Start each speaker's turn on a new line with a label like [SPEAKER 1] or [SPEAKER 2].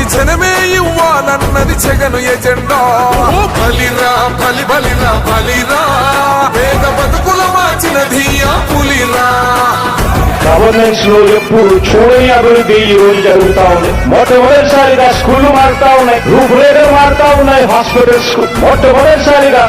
[SPEAKER 1] కుర్చీ జనమే ఇవ్వాలన్నది జగను ఎజెండా. ఓ బలిరా బలి బలిరా బలిరా. వేద బతుకుల మార్చినది ఆ పులిరా.
[SPEAKER 2] గవర్నెన్స్లో ఎప్పుడు చూడని అభివృద్ధి ఈ రోజు జరుగుతా ఉంది. మొట్టమొదటిసారిగా స్కూళ్ళు మారుతా ఉన్నాయి. రూపురేఖలు మారుతా ఉన్నాయి. హాస్పిటల్స్ మొట్టమొదటిసారిగా